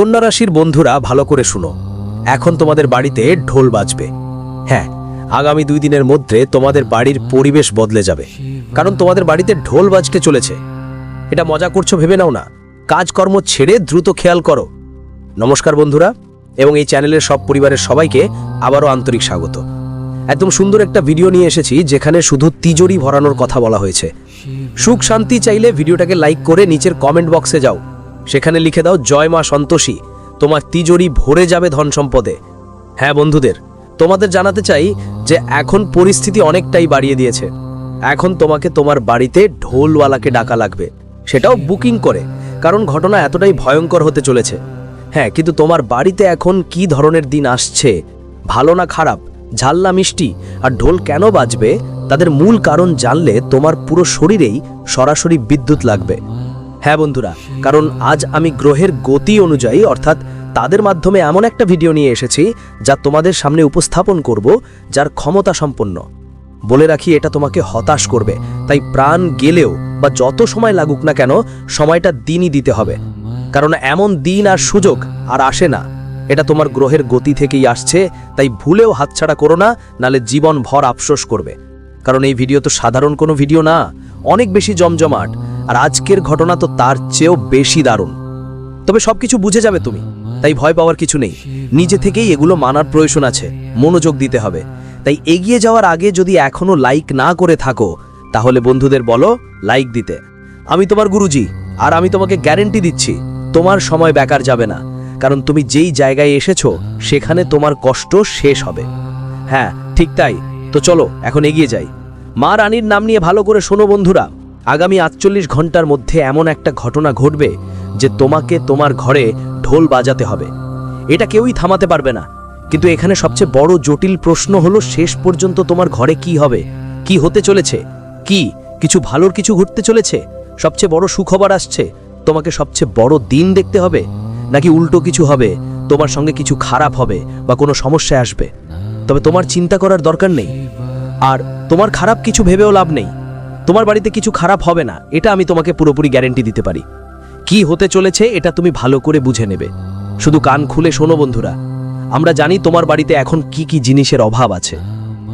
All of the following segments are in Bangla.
কন্যা রাশির বন্ধুরা ভালো করে শুনো। এখন তোমাদের বাড়িতে ঢোল বাজবে। হ্যাঁ আগামী দুই দিনের মধ্যে তোমাদের বাড়ির পরিবেশ বদলে যাবে। কারণ তোমাদের বাড়িতে ঢোল বাজতে চলেছে। এটা মজা করছ ভেবে নাও না। কাজকর্ম ছেড়ে দ্রুত খেয়াল করো। নমস্কার বন্ধুরা, এবং এই চ্যানেলের সব পরিবারের সবাইকে আবারও আন্তরিক স্বাগত। একদম সুন্দর একটা ভিডিও নিয়ে এসেছি, যেখানে শুধু তিজোরি ভরানোর কথা বলা হয়েছে। সুখ শান্তি চাইলে ভিডিওটাকে লাইক করে নিচের কমেন্ট বক্সে যাও। সেখানে লিখে দাও, জয় মা সন্তোষী, তোমার তিজোরি ভরে যাবে ধন সম্পদে। হ্যাঁ বন্ধুদের, তোমাদের জানাতে চাই যে এখন পরিস্থিতি অনেকটাই বাড়িয়ে দিয়েছে। এখন তোমাকে তোমার বাড়িতে ঢোলওয়ালাকে ডাকা লাগবে। সেটাও বুকিং করে, কারণ ঘটনা এতটাই ভয়ঙ্কর হতে চলেছে। হ্যাঁ কিন্তু তোমার বাড়িতে এখন কি ধরনের দিন আসছে? ভালো না খারাপ? ঝাল না মিষ্টি? আর ঢোল কেন বাজবে? তাদের মূল কারণ জানলে তোমার পুরো শরীরেই সরাসরি বিদ্যুৎ লাগবে। হ্যাঁ বন্ধুরা, কারণ আজ আমি গ্রহের গতি অনুযায়ী, অর্থাৎ তাদের মাধ্যমে এমন একটা ভিডিও নিয়ে এসেছি, যা তোমাদের সামনে উপস্থাপন করব, যার ক্ষমতা সম্পন্ন। বলে রাখি, এটা তোমাকে হতাশ করবে, তাই প্রাণ গেলেও বা যত সময় লাগুক না কেন, সময়টা দিনই দিতে হবে। কারণ এমন দিন আর সুযোগ আর আসে না। এটা তোমার গ্রহের গতি থেকেই আসছে, তাই ভুলেও হাতছাড়া করো না, নালে জীবন ভর আফসোস করবে। কারণ এই ভিডিও তো সাধারণ কোনো ভিডিও না। অনেক বেশি জমজমাট, আর আজকের ঘটনা তো তার চেয়েও বেশি দারুণ। তবে সবকিছু বুঝে যাবে তুমি, তাই ভয় পাওয়ার কিছু নেই। নিজে থেকেই এগুলো মানার প্রয়োজন আছে, মনোযোগ দিতে হবে। তাই এগিয়ে যাওয়ার আগে যদি এখনও লাইক না করে থাকো, তাহলে বন্ধুদের বলো লাইক দিতে। আমি তোমার গুরুজি, আর আমি তোমাকে গ্যারেন্টি দিচ্ছি, তোমার সময় বেকার যাবে না। কারণ তুমি যেই জায়গায় এসেছ, সেখানে তোমার কষ্ট শেষ হবে। হ্যাঁ ঠিক তাই। তো চলো, এখন এগিয়ে যাই। মা রানীর নাম নিয়ে ভালো করে শোনো বন্ধুরা। আগামী আটচল্লিশ ঘণ্টার মধ্যে এমন একটা ঘটনা ঘটবে যে তোমাকে তোমার ঘরে ঢোল বাজাতে হবে। এটা কেউই থামাতে পারবে না। কিন্তু এখানে সবচেয়ে বড় জটিল প্রশ্ন হলো, শেষ পর্যন্ত তোমার ঘরে কি হবে? কি হতে চলেছে? কি? কিছু ভালোর কিছু ঘটতে চলেছে? সবচেয়ে বড় সুখবর আসছে, তোমাকে সবচেয়ে বড় দিন দেখতে হবে? নাকি উল্টো কিছু হবে, তোমার সঙ্গে কিছু খারাপ হবে বা কোনো সমস্যা আসবে? তবে তোমার চিন্তা করার দরকার নেই। আর তোমার খারাপ কিছু ভেবেও লাভ নেই। তোমার বাড়িতে কিছু খারাপ হবে না, এটা আমি তোমাকে পুরোপুরি গ্যারেন্টি দিতে পারি। কি হতে চলেছে এটা তুমি ভালো করে বুঝে নেবে। শুধু কান খুলে শোনো বন্ধুরা, আমরা জানি তোমার বাড়িতে এখন কি কি জিনিসের অভাব আছে।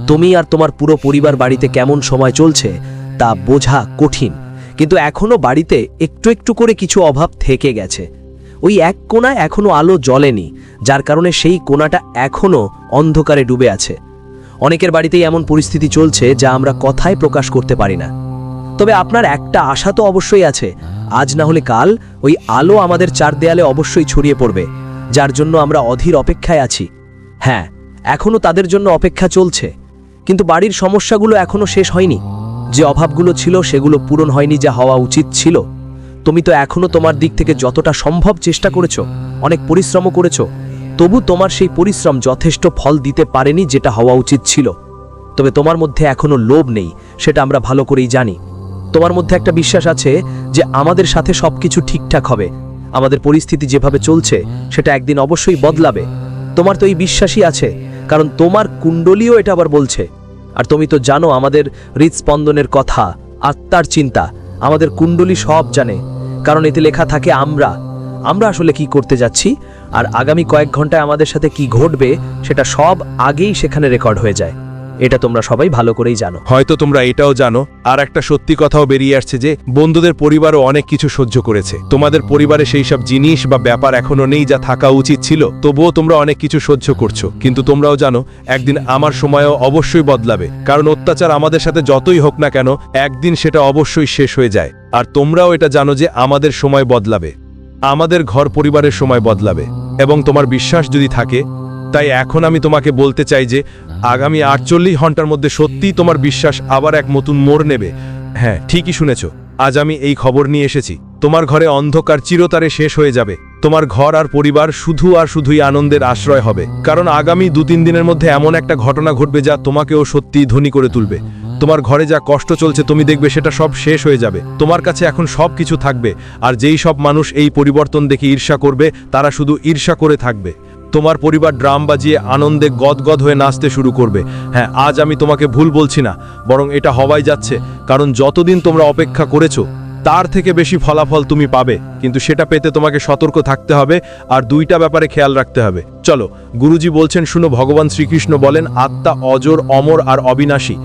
তুমি আর তোমার পুরো পরিবার বাড়িতে কেমন সময় চলছে, তা বোঝা কঠিন। কিন্তু এখনও বাড়িতে একটু একটু করে কিছু অভাব থেকে গেছে। ওই এক কোণা এখনও আলো জ্বলেনি, যার কারণে সেই কোণাটা এখনও অন্ধকারে ডুবে আছে। অনেকের বাড়িতেই এমন পরিস্থিতি চলছে যা আমরা কথায় প্রকাশ করতে পারি না। তবে আপনার একটা আশা তো অবশ্যই আছে, আজ না হলে কাল ওই আলো আমাদের চার দেয়ালে অবশ্যই ছড়িয়ে পড়বে, যার জন্য আমরা অধীর অপেক্ষায় আছি। হ্যাঁ এখনও তাদের জন্য অপেক্ষা চলছে, কিন্তু বাড়ির সমস্যাগুলো এখনও শেষ হয়নি। যে অভাবগুলো ছিল সেগুলো পূরণ হয়নি যা হওয়া উচিত ছিল। তুমি তো এখনও তোমার দিক থেকে যতটা সম্ভব চেষ্টা করেছ, অনেক পরিশ্রমও করেছ তবু তোমার সেই পরিশ্রম যথেষ্ট ফল দিতে পারেনি যেটা হওয়া উচিত ছিল। তবে তোমার মধ্যে এখনও লোভ নেই, সেটা আমরা ভালো করেই জানি। তোমার মধ্যে একটা বিশ্বাস আছে যে আমাদের সাথে সবকিছু ঠিকঠাক হবে। আমাদের পরিস্থিতি যেভাবে চলছে, সেটা একদিন অবশ্যই বদলাবে। তোমার তো এই বিশ্বাসই আছে, কারণ তোমার কুণ্ডলীও এটা আবার বলছে। আর তুমি তো জানো আমাদের হৃদস্পন্দনের কথা, আত্মার চিন্তা, আমাদের কুণ্ডলী সব জানে। কারণ এতে লেখা থাকে আমরা। আমরা আসলে কি করতে যাচ্ছি? আর আগামী কয়েক ঘন্টায় আমাদের সাথে কি ঘটবে, সেটা সব আগেই সেখানে রেকর্ড হয়ে যায়। এটা তোমরা সবাই ভালো করেই জানো। হয়তো তোমরা এটাও জানো, আর একটা সত্যি কথাও বেরিয়ে আসছে যে, বন্ধুদের পরিবারও অনেক কিছু সহ্য করেছে। তোমাদের পরিবারে সেই সব জিনিস বা ব্যাপার এখনও নেই যা থাকা উচিত ছিল, তবুও তোমরা অনেক কিছু সহ্য করছ। কিন্তু তোমরাও জানো, একদিন আমার সময়ও অবশ্যই বদলাবে, কারণ অত্যাচার আমাদের সাথে যতই হোক না কেন, একদিন সেটা অবশ্যই শেষ হয়ে যায়। আর তোমরাও এটা জানো যে, আমাদের সময় বদলাবে। আমাদের ঘর পরিবারের সময় বদলাবে এবং তোমার বিশ্বাস যদি থাকে, তাই এখন আমি তোমাকে বলতে চাই যে আগামী আটচল্লিশ ঘণ্টার মধ্যে সত্যিই তোমার বিশ্বাস আবার এক নতুন মোড় নেবে। হ্যাঁ ঠিকই শুনেছ। আজ আমি এই খবর নিয়ে এসেছি। তোমার ঘরে অন্ধকার চিরতারে শেষ হয়ে যাবে। তোমার ঘর আর পরিবার শুধু আর শুধুই আনন্দের আশ্রয় হবে। কারণ আগামী দু তিন দিনের মধ্যে এমন একটা ঘটনা ঘটবে যা তোমাকেও সত্যিই ধনী করে তুলবে। তোমার ঘরে যা কষ্ট চলছে তুমি দেখবে সেটা সব শেষ হয়ে যাবে। তোমার কাছে এখন সব কিছু থাকবে, আর যেই সব মানুষ এই পরিবর্তন দেখে ঈর্ষা করবে, তারা শুধু ঈর্ষা করে থাকবে। তোমার পরিবার ড্রাম বাজিয়ে আনন্দে গদগদ হয়ে নাচতে শুরু করবে। হ্যাঁ আজ আমি তোমাকে ভুল বলছি না, বরং এটা হওয়াই যাচ্ছে, কারণ যতদিন তোমরা অপেক্ষা করেছ, তার থেকে বেশি ফলাফল তুমি পাবে, কিন্তু সেটা পেতে তোমাকে সতর্ক থাকতে হবে, আর দুইটা ব্যাপারে খেয়াল রাখতে হবে। চলো, গুরুজি বলছেন, শুনো, ভগবান শ্রীকৃষ্ণ বলেন, আত্মা অজর, অমর আর অবিনাশী।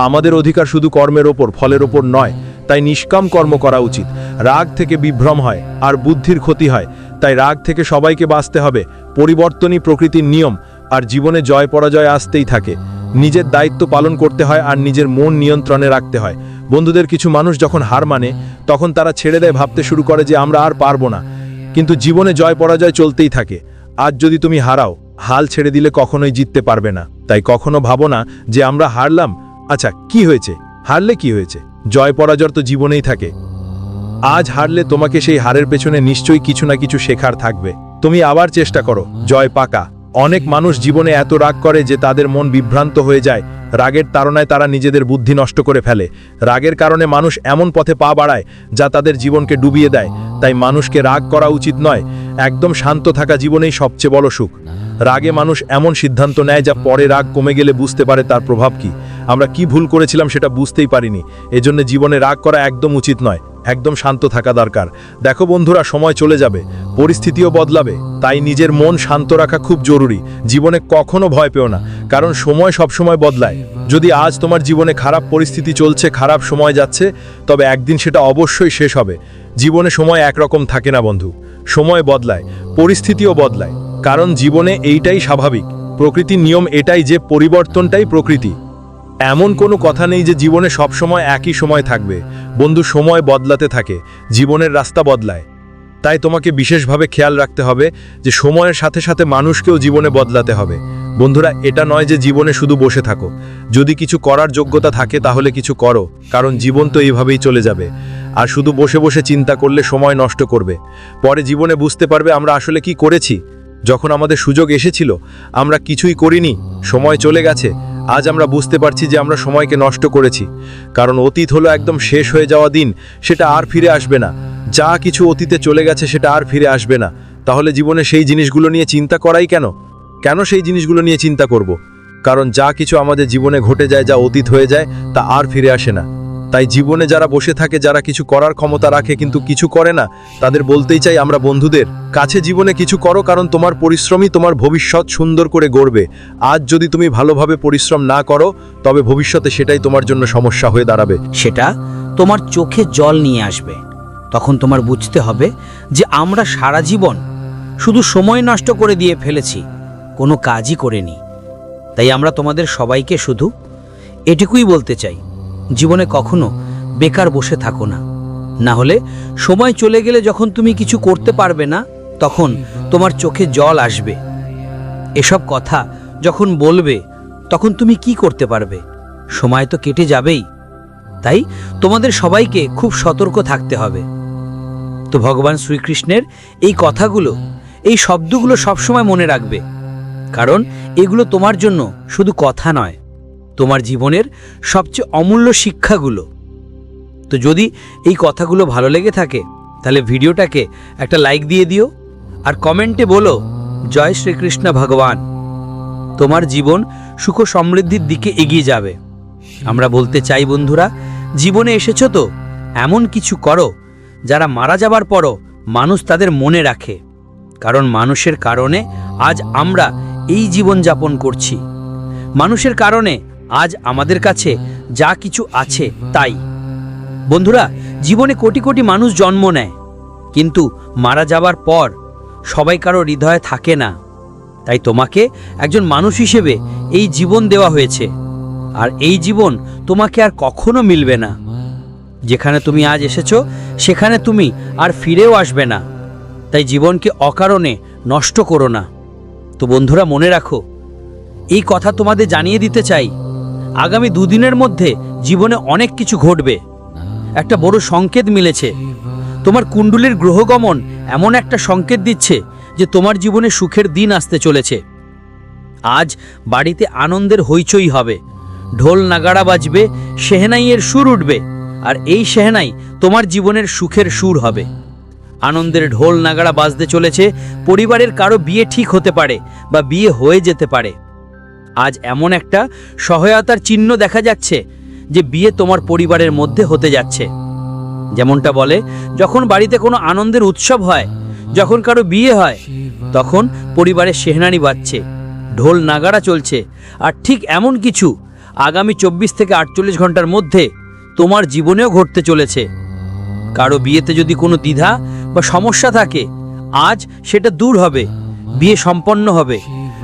আমাদের অধিকার শুধু কর্মের ওপর, ফলের ওপর নয়। তাই নিষ্কাম কর্ম করা উচিত। রাগ থেকে বিভ্রম হয়, আর বুদ্ধির ক্ষতি হয়। তাই রাগ থেকে সবাইকে বাঁচতে হবে। পরিবর্তনই প্রকৃতির নিয়ম, আর জীবনে জয় পরাজয় আসতেই থাকে। নিজের দায়িত্ব পালন করতে হয়, আর নিজের মন নিয়ন্ত্রণে রাখতে হয়। বন্ধুদের কিছু মানুষ যখন হার মানে তখন তারা ছেড়ে দেয়, ভাবতে শুরু করে যে আমরা আর পারব না। কিন্তু জীবনে জয় পরাজয় চলতেই থাকে। আজ যদি তুমি হারাও, হাল ছেড়ে দিলে কখনোই জিততে পারবে না। তাই কখনো ভাবো না যে আমরা হারলাম আচ্ছা কি হয়েছে? হারলে কি হয়েছে? জয় পরাজয় তো জীবনেই থাকে। আজ হারলে তোমাকে সেই হারের পেছনে নিশ্চয়ই কিছু না কিছু শেখার থাকবে। তুমি আবার চেষ্টা করো। জয় পাকা। অনেক মানুষ জীবনে এত রাগ করে যে তাদের মন বিভ্রান্ত হয়ে যায়। রাগের তাড়নায় তারা নিজেদের বুদ্ধি নষ্ট করে ফেলে। রাগের কারণে মানুষ এমন পথে পা বাড়ায় যা তাদের জীবনকে ডুবিয়ে দেয়। তাই মানুষকে রাগ করা উচিত নয়। একদম শান্ত থাকা জীবনেই সবচেয়ে বড় সুখ। রাগে মানুষ এমন সিদ্ধান্ত নেয় যা পরে রাগ কমে গেলে বুঝতে পারে তার প্রভাব কি। আমরা কি ভুল করেছিলাম সেটা বুঝতেই পারিনি। এজন্য জীবনে রাগ করা একদম উচিত নয়। একদম শান্ত থাকা দরকার। দেখো বন্ধুরা, সময় চলে যাবে। পরিস্থিতিও বদলাবে। তাই নিজের মন শান্ত রাখা খুব জরুরি। জীবনে কখনো ভয় পেও না। কারণ সময় সবসময় বদলায়। যদি আজ তোমার জীবনে খারাপ পরিস্থিতি চলছে, খারাপ সময় যাচ্ছে, তবে একদিন সেটা অবশ্যই শেষ হবে। জীবনে সময় একরকম থাকে না, বন্ধু। সময় বদলায়। পরিস্থিতিও বদলায়। কারণ জীবনে এইটাই স্বাভাবিক। প্রকৃতির নিয়ম এটাই যে, পরিবর্তনটাই প্রকৃতি। এমন কোনো কথা নেই যে জীবনে সবসময় একই সময় থাকবে। বন্ধু, সময় বদলাতে থাকে, জীবনের রাস্তা বদলায়। তাই তোমাকে বিশেষভাবে খেয়াল রাখতে হবে যে সময়ের সাথে সাথে মানুষকেও জীবনে বদলাতে হবে। বন্ধুরা, এটা নয় যে জীবনে শুধু বসে থাকো। যদি কিছু করার যোগ্যতা থাকে, তাহলে কিছু করো, কারণ জীবন তো এইভাবেই চলে যাবে। আর শুধু বসে বসে চিন্তা করলে সময় নষ্ট করবে। পরে জীবনে বুঝতে পারবে আমরা আসলে কি করেছি। যখন আমাদের সুযোগ এসেছিল, আমরা কিছুই করিনি, সময় চলে গেছে আজ আমরা বুঝতে পারছি যে আমরা সময়কে নষ্ট করেছি। কারণ অতীত হলো একদম শেষ হয়ে যাওয়া দিন, সেটা আর ফিরে আসবে না। যা কিছু অতীতে চলে গেছে, সেটা আর ফিরে আসবে না। তাহলে জীবনে সেই জিনিসগুলো নিয়ে চিন্তা করাই কেন? কেন সেই জিনিসগুলো নিয়ে চিন্তা করব? কারণ যা কিছু আমাদের জীবনে ঘটে যায়, যা অতীত হয়ে যায়, তা আর ফিরে আসে না। তাই জীবনে যারা বসে থাকে, যারা কিছু করার ক্ষমতা রাখে কিন্তু কিছু করে না, তাদের বলতেই চাই আমরা বন্ধুদের, কাছে জীবনে কিছু করো কারণ তোমার পরিশ্রমই তোমার ভবিষ্যৎ সুন্দর করে গড়বে। আজ যদি তুমি ভালোভাবে পরিশ্রম না করো, তবে ভবিষ্যতে সেটাই তোমার জন্য সমস্যা হয়ে দাঁড়াবে। সেটা তোমার চোখে জল নিয়ে আসবে। তখন তোমার বুঝতে হবে যে আমরা সারা জীবন শুধু সময় নষ্ট করে দিয়ে ফেলেছি, কোনো কাজই করিনি। তাই আমরা তোমাদের সবাইকে শুধু এটুকুই বলতে চাই জীবনে কখনো বেকার বসে থাকো না। না হলে সময় চলে গেলে যখন তুমি কিছু করতে পারবে না, তখন তোমার চোখে জল আসবে। এসব কথা যখন বলবে, তখন তুমি কি করতে পারবে? সময় তো কেটে যাবেই। তাই তোমাদের সবাইকে খুব সতর্ক থাকতে হবে। তো ভগবান শ্রীকৃষ্ণের এই কথাগুলো, এই শব্দগুলো সবসময় মনে রাখবে। কারণ এগুলো তোমার জন্য শুধু কথা নয়। তোমার জীবনের সবচেয়ে অমূল্য শিক্ষাগুলো। তো যদি এই কথাগুলো ভালো লেগে থাকে, তাহলে ভিডিওটাকে একটা লাইক দিয়ে দিও আর কমেন্টে বলো, জয় শ্রীকৃষ্ণ ভগবান, তোমার জীবন সুখ সমৃদ্ধির দিকে এগিয়ে যাবে। আমরা বলতে চাই বন্ধুরা, জীবনে এসেছ তো? এমন কিছু করো যারা মারা যাবার পরও মানুষ তাদের মনে রাখে। কারণ মানুষের কারণে আজ আমরা এই জীবন যাপন করছি। মানুষের কারণে আজ আমাদের কাছে যা কিছু আছে তাই। বন্ধুরা, জীবনে কোটি কোটি মানুষ জন্ম নেয়, কিন্তু মারা যাবার পর সবাই কারও হৃদয়ে থাকে না। তাই তোমাকে একজন মানুষ হিসেবে এই জীবন দেওয়া হয়েছে, আর এই জীবন তোমাকে আর কখনো মিলবে না। যেখানে তুমি আজ এসেছ, সেখানে তুমি আর ফিরেও আসবে না। তাই জীবনকে অকারণে নষ্ট করো না। তো বন্ধুরা, মনে রাখো, এই কথা তোমাদের জানিয়ে দিতে চাই আগামী দুদিনের মধ্যে জীবনে অনেক কিছু ঘটবে। একটা বড় সংকেত মিলেছে। তোমার কুণ্ডুলির গ্রহগমন এমন একটা সংকেত দিচ্ছে যে তোমার জীবনে সুখের দিন আসতে চলেছে। আজ বাড়িতে আনন্দের হইচই হবে। ঢোল নাগাড়া বাজবে শেহনাইয়ের সুর উঠবে, আর এই শেহনাই তোমার জীবনের সুখের সুর হবে। আনন্দের ঢোল নাগাড়া বাজতে চলেছে, পরিবারের কারও বিয়ে ঠিক হতে পারে বা বিয়ে হয়ে যেতে পারে। আজ এমন একটা সহায়তার চিহ্ন দেখা যাচ্ছে যে বিয়ে তোমার পরিবারের মধ্যে হতে যাচ্ছে। যেমনটা বলে, যখন বাড়িতে কোনো আনন্দের উৎসব হয়, যখন কারও বিয়ে হয়, তখন পরিবারের সেহনানি বাজছে, ঢোল নাগাড়া চলছে, আর ঠিক এমন কিছু আগামী চব্বিশ থেকে আটচল্লিশ ঘণ্টার মধ্যে তোমার জীবনেও ঘটতে চলেছে। কারও বিয়েতে যদি কোনো দ্বিধা বা সমস্যা থাকে, আজ সেটা দূর হবে, বিয়ে সম্পন্ন হবে।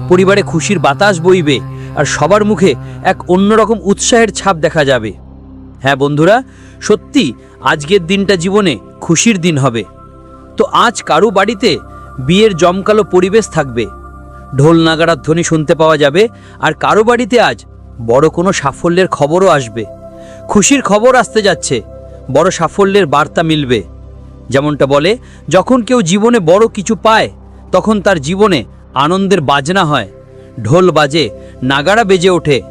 পরিবারে খুশির বাতাস বইবে আর সবার মুখে এক অন্যরকম উৎসাহের ছাপ দেখা যাবে। হ্যাঁ বন্ধুরা, সত্যি আজকের দিনটা জীবনে খুশির দিন হবে। তো আজ কারও বাড়িতে বিয়ের জমকালো পরিবেশ থাকবে। ঢোল নাগাড়ার ধ্বনি শুনতে পাওয়া যাবে আর কারও বাড়িতে আজ বড় কোনো সাফল্যের খবরও আসবে। খুশির খবর আসতে যাচ্ছে, বড় সাফল্যের বার্তা মিলবে। যেমনটা বলে, যখন কেউ জীবনে বড় কিছু পায়, তখন তার জীবনে আনন্দের বাজনা হয়। ঢোল বাজে নাগাড়া বেজে ওঠে।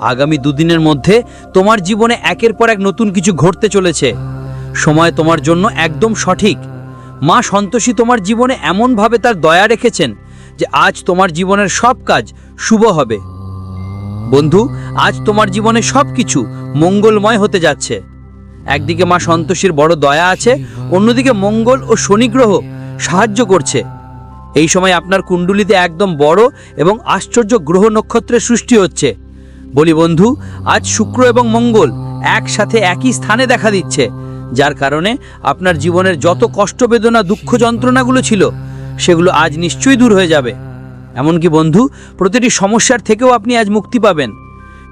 আগামী দুদিনের মধ্যে তোমার জীবনে একের পর এক নতুন কিছু ঘটতে চলেছে। সময় তোমার জন্য একদম সঠিক। মা সন্তোষী তোমার জীবনে এমনভাবে তার দয়া রেখেছেন যে আজ তোমার জীবনের সব কাজ শুভ হবে। বন্ধু, আজ তোমার জীবনে সব কিছু মঙ্গলময় হতে যাচ্ছে। একদিকে মা সন্তোষীর বড় দয়া আছে, অন্যদিকে মঙ্গল ও শনি গ্রহ সাহায্য করছে। এই সময় আপনার কুণ্ডুলিতে একদম বড় এবং আশ্চর্য গ্রহ নক্ষত্রের সৃষ্টি হচ্ছে। বলি বন্ধু, আজ শুক্র এবং মঙ্গল একসাথে একই স্থানে দেখা দিচ্ছে, যার কারণে আপনার জীবনের যত কষ্ট বেদনা, দুঃখ যন্ত্রণাগুলো ছিল, সেগুলো আজ নিশ্চয়ই দূর হয়ে যাবে। এমনকি বন্ধু, প্রতিটি সমস্যার থেকেও আপনি আজ মুক্তি পাবেন।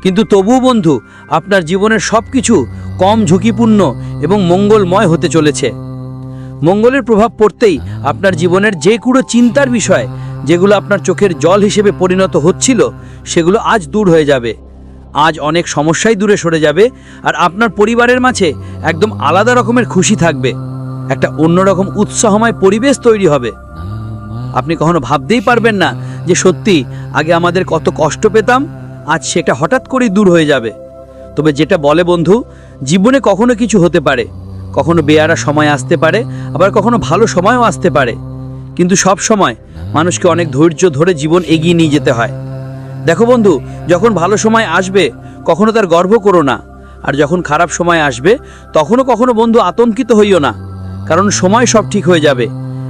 কিন্তু তবুও বন্ধু, আপনার জীবনের সব কিছু কম ঝুঁকিপূর্ণ এবং মঙ্গলময় হতে চলেছে। মঙ্গলের প্রভাব পড়তেই আপনার জীবনের যে কোনো চিন্তার বিষয়, যেগুলো আপনার চোখের জল হিসেবে পরিণত হচ্ছিল, সেগুলো আজ দূর হয়ে যাবে। আজ অনেক সমস্যাই দূরে সরে যাবে আর আপনার পরিবারের মাঝে একদম আলাদা রকমের খুশি থাকবে। একটা অন্যরকম উৎসাহময় পরিবেশ তৈরি হবে। আপনি কখনো ভাবতেই পারবেন না যে সত্যি আগে আমাদের কত কষ্ট পেতাম, আজ সেটা হঠাৎ করেই দূর হয়ে যাবে। তবে যেটা বলে বন্ধু, জীবনে কখনো কিছু হতে পারে। কখনো বেয়ারা সময় আসতে পারে, আবার কখনো ভালো সময়ও আসতে পারে। কিন্তু সব সময় মানুষকে অনেক ধৈর্য ধরে জীবন এগিয়ে নিয়ে যেতে হয়। দেখো বন্ধু, যখন ভালো সময় আসবে, কখনো তার গর্ব করো না। আর যখন খারাপ সময় আসবে, তখনও কখনো বন্ধু আতঙ্কিত হইও না। কারণ সময় সব ঠিক হয়ে যাবে।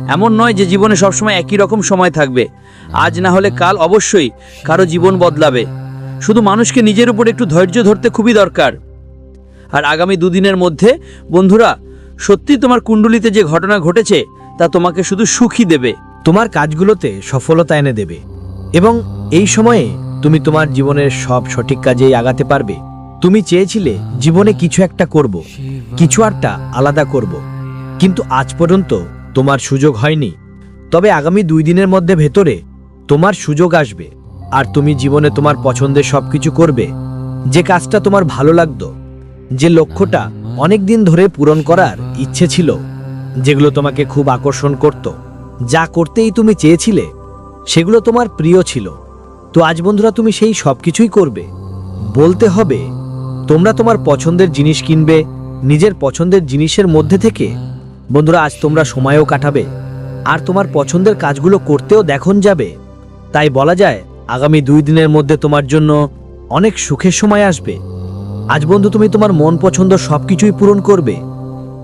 এমন নয় যে জীবনে সবসময় একই রকম সময় থাকবে। আজ না হলে কাল অবশ্যই কারও জীবন বদলাবে। শুধু মানুষকে নিজের উপর একটু ধৈর্য ধরতে খুবই দরকার। আর আগামী দুদিনের মধ্যে, বন্ধুরা সত্যি তোমার কুণ্ডলিতে যে ঘটনা ঘটেছে, তা তোমাকে শুধু সুখী দেবে। তোমার কাজগুলোতে সফলতা এনে দেবে। এবং এই সময়ে তুমি তোমার জীবনের সব সঠিক কাজেই আগাতে পারবে। তুমি চেয়েছিলে জীবনে কিছু একটা করব, কিছু একটা আলাদা করব। কিন্তু আজ পর্যন্ত তোমার সুযোগ হয়নি। তবে আগামী দুই দিনের মধ্যে ভেতরে তোমার সুযোগ আসবে। আর তুমি জীবনে তোমার পছন্দের সব কিছু করবে। যে কাজটা তোমার ভালো লাগতো যে লক্ষ্যটা অনেক দিন ধরে পূরণ করার ইচ্ছে ছিল, যেগুলো তোমাকে খুব আকর্ষণ করত। যা করতেই তুমি চেয়েছিলে, সেগুলো তোমার প্রিয় ছিল। তো আজ বন্ধুরা তুমি সেই সব কিছুই করবে। বলতে হবে, তোমরা তোমার পছন্দের জিনিস কিনবে, নিজের পছন্দের জিনিসের মধ্যে থেকে। বন্ধুরা, আজ তোমরা সময়ও কাটাবে, আর তোমার পছন্দের কাজগুলো করতেও দেখন যাবে। তাই বলা যায়, আগামী দুই দিনের মধ্যে তোমার জন্য অনেক সুখের সময় আসবে। আজ বন্ধু তুমি তোমার মন পছন্দ সব কিছুই পূরণ করবে।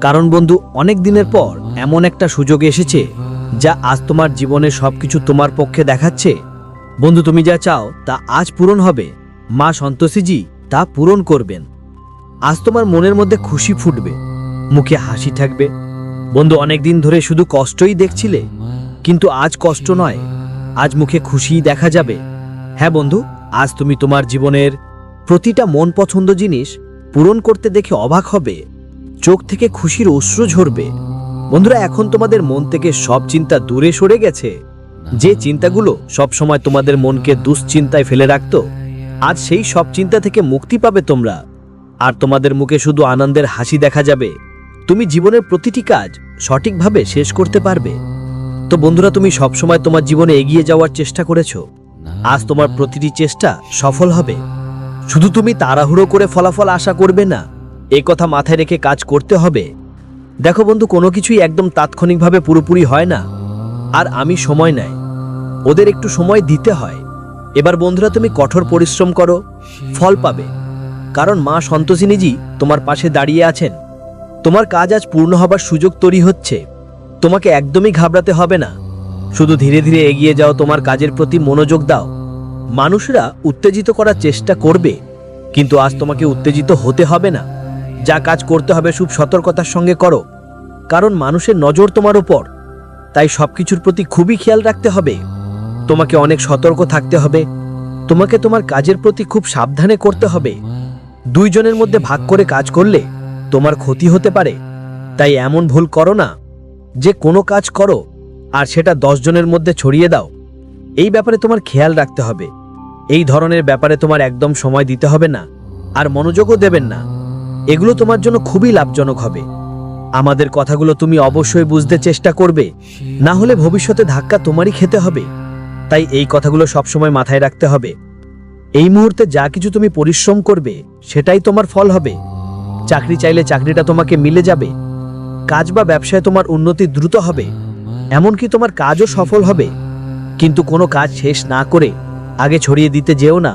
কারণ বন্ধু, অনেক দিনের পর এমন একটা সুযোগ এসেছে, যা আজ তোমার জীবনে সবকিছু তোমার পক্ষে দেখাচ্ছে। বন্ধু, তুমি যা চাও তা আজ পূরণ হবে। মা সন্তোষীজি তা পূরণ করবেন। আজ তোমার মনের মধ্যে খুশি ফুটবে, মুখে হাসি থাকবে। বন্ধু অনেক দিন ধরে শুধু কষ্টই দেখছিলে, কিন্তু আজ কষ্ট নয়, আজ মুখে খুশিই দেখা যাবে। হ্যাঁ বন্ধু, আজ তুমি তোমার জীবনের প্রতিটা মন পছন্দ জিনিস পূরণ করতে দেখে অবাক হবে। চোখ থেকে খুশির অশ্রু ঝরবে। বন্ধুরা, এখন তোমাদের মন থেকে সব চিন্তা দূরে সরে গেছে। যে চিন্তাগুলো সবসময় তোমাদের মনকে দুশ্চিন্তায় ফেলে রাখত, আজ সেই সব চিন্তা থেকে মুক্তি পাবে তোমরা। আর তোমাদের মুখে শুধু আনন্দের হাসি দেখা যাবে। তুমি জীবনের প্রতিটি কাজ সঠিকভাবে শেষ করতে পারবে। তো বন্ধুরা, তুমি সবসময় তোমার জীবনে এগিয়ে যাওয়ার চেষ্টা করেছ। আজ তোমার প্রতিটি চেষ্টা সফল হবে। শুধু তুমি তাড়াহুড়ো করে ফলাফল আশা করবে না এই কথা মাথায় রেখে কাজ করতে হবে। দেখো বন্ধু, কোনো কিছুই একদম তাৎক্ষণিকভাবে পুরোপুরি হয় না, আর আমি সময় নেয় ওদের একটু সময় দিতে হয়। এবার বন্ধুরা, তুমি কঠোর পরিশ্রম করো, ফল পাবে, কারণ মা সন্তোষিনীজি তোমার পাশে দাঁড়িয়ে আছেন। তোমার কাজ আজ পূর্ণ হবার সুযোগ তৈরি হচ্ছে, তোমাকে একদমই ঘাবড়াতে হবে না। শুধু ধীরে ধীরে এগিয়ে যাও, তোমার কাজের প্রতি মনোযোগ দাও। মানুষরা উত্তেজিত করার চেষ্টা করবে, কিন্তু আজ তোমাকে উত্তেজিত হতে হবে না। যা কাজ করতে হবে খুব সতর্কতার সঙ্গে করো, কারণ মানুষের নজর তোমার ওপর তাই সবকিছুর প্রতি খুবই খেয়াল রাখতে হবে। তোমাকে অনেক সতর্ক থাকতে হবে। তোমাকে তোমার কাজের প্রতি খুব সাবধানে করতে হবে। দুইজনের মধ্যে ভাগ করে কাজ করলে তোমার ক্ষতি হতে পারে। তাই এমন ভুল করো না। যে কোনো কাজ করো, আর সেটা দশ জনের মধ্যে ছড়িয়ে দাও। এই ব্যাপারে তোমার খেয়াল রাখতে হবে। এই ধরনের ব্যাপারে তোমার একদম সময় দিতে হবে না, আর মনোযোগও দেবেন না। এগুলো তোমার জন্য খুবই লাভজনক হবে। আমাদের কথাগুলো তুমি অবশ্যই বুঝতে চেষ্টা করবে, না হলে ভবিষ্যতে ধাক্কা তোমারই খেতে হবে। তাই এই কথাগুলো সবসময় মাথায় রাখতে হবে। এই মুহূর্তে যা কিছু তুমি পরিশ্রম করবে, সেটাই তোমার ফল হবে। চাকরি চাইলে চাকরিটা তোমাকে মিলে যাবে। কাজ বা ব্যবসায় তোমার উন্নতি দ্রুত হবে। এমনকি তোমার কাজও সফল হবে। কিন্তু কোনো কাজ শেষ না করে আগে ছড়িয়ে দিতে যেও না।